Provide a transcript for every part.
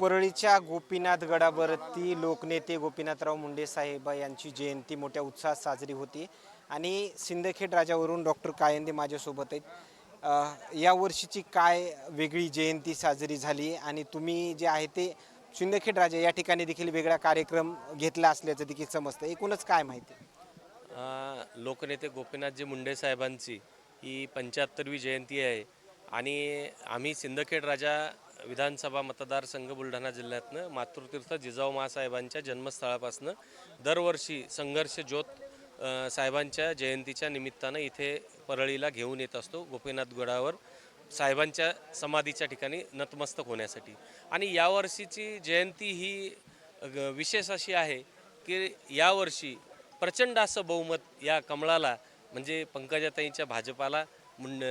परळीच्या गोपीनाथ गडावरती लोकनेते गोपीनाथराव मुंडे साहेब यांची जयंती मोठ्या उत्साहात साजरी होती. आणि सिंदखेड राजावरून डॉक्टर कायंदे माझ्यासोबत आहेत. अ, या वर्षीची काय वेगळी जयंती साजरी झाली आणि तुम्ही जे आहे ते सिंदखेड राजा या ठिकाणी देखील वेगळा कार्यक्रम घेतला असल्याचं देखील समजतं. एकूणच काय माहिती? अ, लोकनेते गोपीनाथजी मुंडे साहेबांची ही पंच्याहत्तरवी जयंती आहे. आणि आम्ही सिंदखेड राजा विधानसभा मतदारसंघ बुलढाणा जिल्ह्यातनं मातृतीर्थ जिजाऊ महासाहेबांच्या जन्मस्थळापासनं दरवर्षी संघर्ष ज्योत साहेबांच्या जयंतीच्या निमित्तानं इथे परळीला घेऊन येत असतो गोपीनाथ गडावर साहेबांच्या समाधीच्या ठिकाणी नतमस्तक होण्यासाठी. आणि यावर्षीची जयंती ही विशेष अशी आहे की यावर्षी प्रचंड असं बहुमत या कमळाला म्हणजे पंकजाताईंच्या भाजपाला मुंड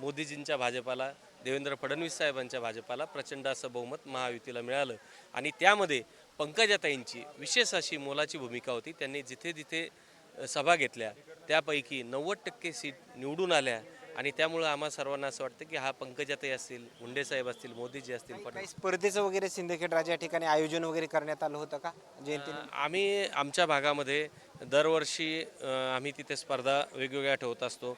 मोदीजींच्या भाजपाला देवेंद्र फडणवीस साहेबांच्या भाजपाला प्रचंड असं बहुमत महायुतीला मिळालं. आणि त्यामध्ये पंकजाताईंची विशेष अशी मोलाची भूमिका होती. त्यांनी जिथे जिथे सभा घेतल्या त्यापैकी नव्वद टक्के सीट निवडून आल्या. आणि त्यामुळं आम्हा सर्वांना असं वाटतं की हा पंकजाताई असतील मुंडे साहेब असतील मोदीजी असतील काही स्पर्धेचं वगैरे सिंदखेड राजा या ठिकाणी आयोजन वगैरे करण्यात आलं होतं का? जयंती आम्ही आमच्या भागामध्ये दरवर्षी आम्ही तिथे स्पर्धा वेगवेगळ्या ठेवत असतो.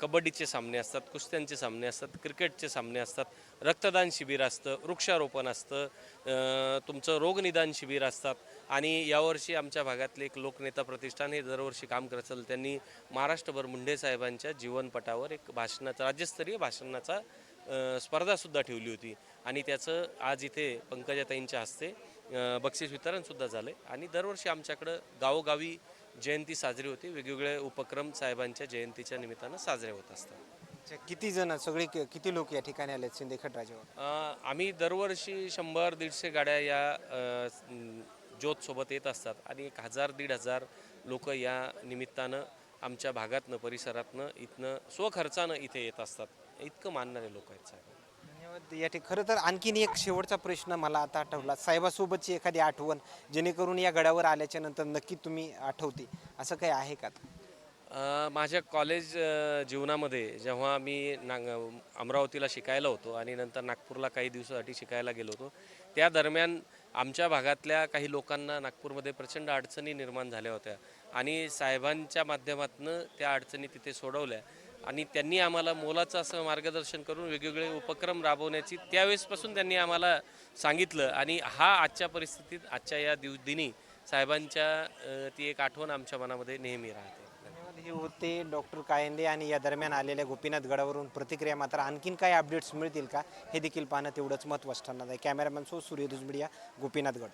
कबड्डीचे सामने असतात कुस्त्यांचे सामने असतात क्रिकेटचे सामने असतात रक्तदान शिबिर असतं वृक्षारोपण असतं तुमचं रोगनिदान शिबिर असतात. आणि यावर्षी आमच्या भागातले एक लोकनेता प्रतिष्ठान हे दरवर्षी काम करत असेल त्यांनी महाराष्ट्रभर मुंडे साहेबांच्या जीवनपटावर एक भाषणाचा राज्यस्तरीय भाषणाचा स्पर्धासुद्धा ठेवली होती. आणि त्याचं आज इथे पंकजाताईंच्या हस्ते बक्षीस वितरणसुद्धा झालं आहे आणि दरवर्षी आमच्याकडं गावोगावी जयंती साजरी होते. वेगवेगळे उपक्रम साहेबांच्या जयंतीच्या निमित्तानं साजरे होत असतात. अच्छा, किती जण सगळे कि- किती लोक या ठिकाणी आले सिंदखेड राजावर अ, आम्ही दरवर्षी शंभर दीडशे गाड्या या अ, स- न- ज्योतसोबत येत असतात. आणि एक हजार दीड हजार लोक या निमित्तानं आमच्या भागातनं परिसरातनं इथनं स्वखर्चानं इथे येत असतात. इतकं मानणारे लोक आहेत साहेब. धन्यवाद. या खरं तर आणखीन एक शेवटचा प्रश्न मला आता आठवला. साहेबासोबतची एखादी आठवण जेणेकरून या गडावर आल्याच्यानंतर नक्की तुम्ही आठवते. असं काही आहे का? अ, माझ्या कॉलेज अ, जीवनामध्ये जेव्हा मी नाग अमरावतीला शिकायला होतो आणि नंतर नागपूरला काही दिवसासाठी शिकायला गेलो होतो त्या दरम्यान आमच्या भागातल्या काही लोकांना नागपूरमध्ये प्रचंड अडचणी निर्माण झाल्या होत्या. आणि साहेबांच्या माध्यमातून त्या अडचणी तिथे सोडवल्या. आणि त्यांनी आम्हाला मोलाचं असं मार्गदर्शन करून वेगवेगळे उपक्रम राबवण्याची त्यावेळेसपासून त्यांनी आम्हाला सांगितलं. आणि हा आजच्या परिस्थितीत आजच्या या दिव दिनी साहेबांच्या ती एक आठवण आमच्या मनामध्ये नेहमी राहते. हे होते डॉक्टर कायंदे आणि या दरम्यान आलेल्या गोपीनाथ गडावरून प्रतिक्रिया मात्र आणखीन काय अपडेट्स मिळतील का हे देखील पाहणं तेवढंच महत्त्वाचं ठरणार आहे. कॅमेरामॅन सो सूर्यदुज मीडिया गोपीनाथ गड.